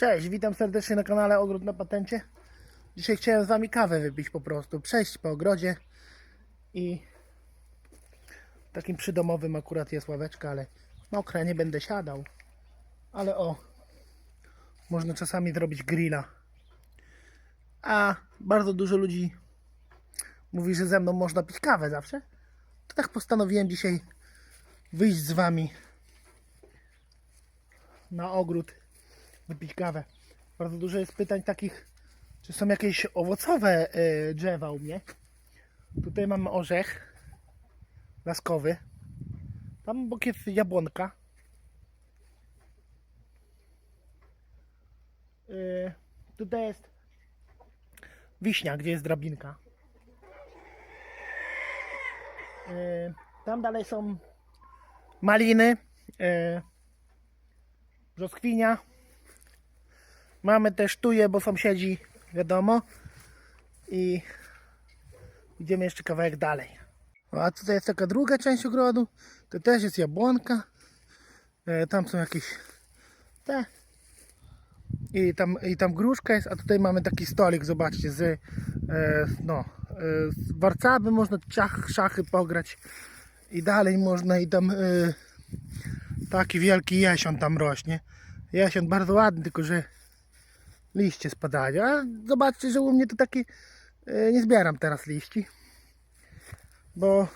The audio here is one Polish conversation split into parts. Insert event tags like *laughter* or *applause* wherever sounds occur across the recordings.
Cześć, witam serdecznie na kanale Ogród na Patencie. Dzisiaj chciałem z Wami kawę wypić po prostu, przejść po ogrodzie i takim przydomowym akurat jest ławeczka, ale mokra, nie będę siadał. Ale o, można czasami zrobić grilla. A bardzo dużo ludzi mówi, że ze mną można pić kawę zawsze. To tak postanowiłem dzisiaj wyjść z Wami na ogród wypić kawę. Bardzo dużo jest pytań takich, czy są jakieś owocowe y, drzewa u mnie. Tutaj mamy orzech laskowy. Tam obok jest jabłonka. Y, tutaj jest wiśnia, gdzie jest drabinka. Y, tam dalej są maliny, brzoskwinia. Mamy też tuje, bo sąsiedzi, wiadomo. I idziemy jeszcze kawałek dalej. A tutaj jest taka druga część ogrodu. To też jest jabłonka. E, tam są jakieś te. I tam, I tam gruszka jest, a tutaj mamy taki stolik, zobaczcie, z, e, no, e, z warcaby można ciach, szachy pograć. I dalej można i tam e, taki wielki jesion tam rośnie. Jesion bardzo ładny, tylko że liście spadają. A zobaczcie, że u mnie to taki e, nie zbieram teraz liści. Bo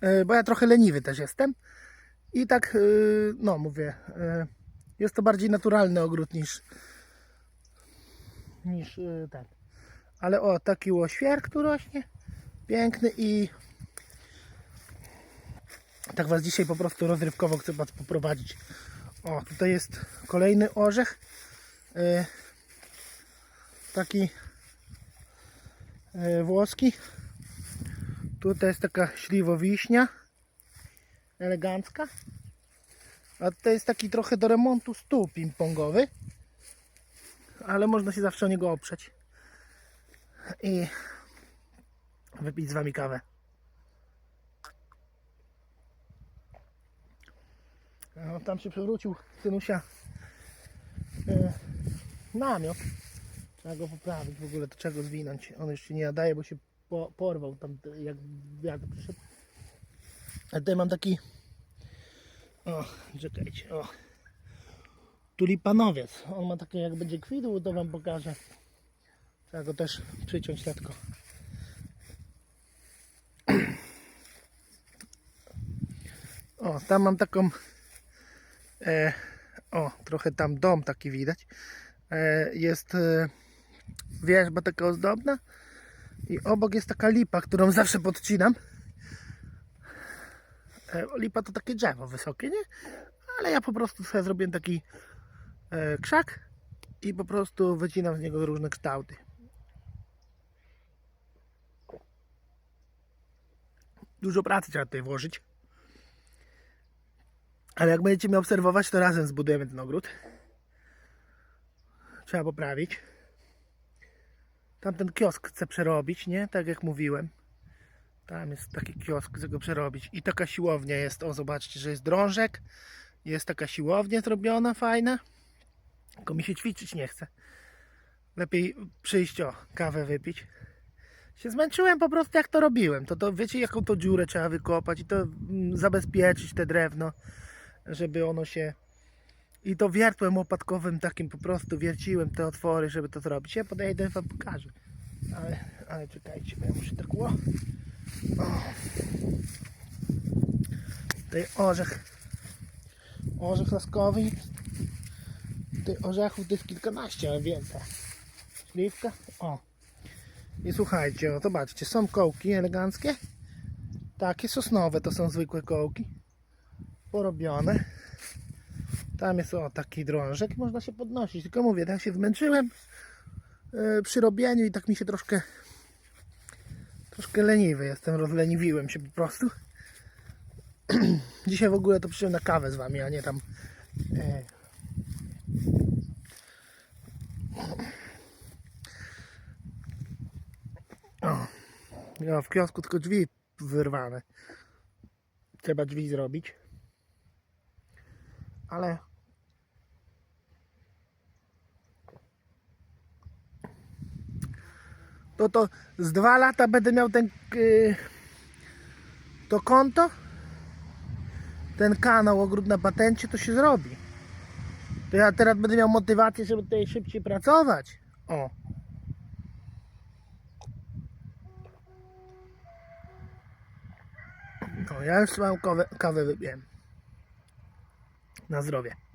e, bo ja trochę leniwy też jestem. I tak, e, no mówię, jest to bardziej naturalny ogród niż niż ten. Ale o, taki łoświerk tu rośnie. Piękny i tak Was dzisiaj po prostu rozrywkowo chcę Was poprowadzić. O, tutaj jest kolejny orzech. E, taki e, włoski. Tutaj jest taka śliwowiśnia. Elegancka. A tutaj jest taki trochę do remontu stół ping-pongowy. Ale można się zawsze o niego oprzeć. I wypić z Wami kawę. No, tam się przewrócił synusia e, namiot. Trzeba go poprawić w ogóle, to trzeba go zwinąć. On już się nie nadaje, bo się po, porwał tam jak wiatr przyszedł. A tutaj mam taki o, czekajcie, o tulipanowiec. On ma takie jak będzie kwidł, to wam pokażę. Trzeba go też przyciąć letko. O, tam mam taką E, o, trochę tam dom taki widać. E, jest e, wierzba taka ozdobna i obok jest taka lipa, którą *laughs* zawsze podcinam. E, lipa to takie drzewo wysokie, nie? Ale ja po prostu sobie zrobiłem taki e, krzak i po prostu wycinam z niego różne kształty. Dużo pracy trzeba tutaj włożyć. Ale jak będziecie mnie obserwować, to razem zbudujemy ten ogród. Trzeba poprawić. Tamten kiosk chcę przerobić, nie? Tak jak mówiłem. Tam jest taki kiosk, chcę go przerobić. I taka siłownia jest. O, zobaczcie, że jest drążek. Jest taka siłownia zrobiona, fajna. Tylko mi się ćwiczyć nie chce. Lepiej przyjść, o, kawę wypić. Się zmęczyłem po prostu jak to robiłem. To, to wiecie jaką to dziurę trzeba wykopać i to mm, zabezpieczyć te drewno żeby ono się i to wiertłem łopatkowym takim po prostu wierciłem te otwory, żeby to zrobić. Ja podejdę wam pokażę. Ale, ale czekajcie, bo ja muszę tak ło. O. Tutaj orzech. Orzech laskowy. Tutaj orzechów to jest kilkanaście, ale więcej. Śliwka. O. I słuchajcie, zobaczcie, są kołki eleganckie. Takie sosnowe to są zwykłe kołki porobione. Tam jest o taki drążek, można się podnosić. Tylko mówię, tak się zmęczyłem yy, przy robieniu i tak mi się troszkę troszkę leniwy jestem, rozleniwiłem się po prostu. *clears throat* Dzisiaj w ogóle to przyszedłem na kawę z wami, a nie tam yy. O, ja w kiosku tylko drzwi wyrwane. Trzeba drzwi zrobić ale to to z dwa lata będę miał ten yy, to konto? Ten kanał ogród na patencie to się zrobi. To ja teraz będę miał motywację, żeby tutaj szybciej pracować. O. No, ja już mam kawę, kawę wypiłem. Na zdrowie.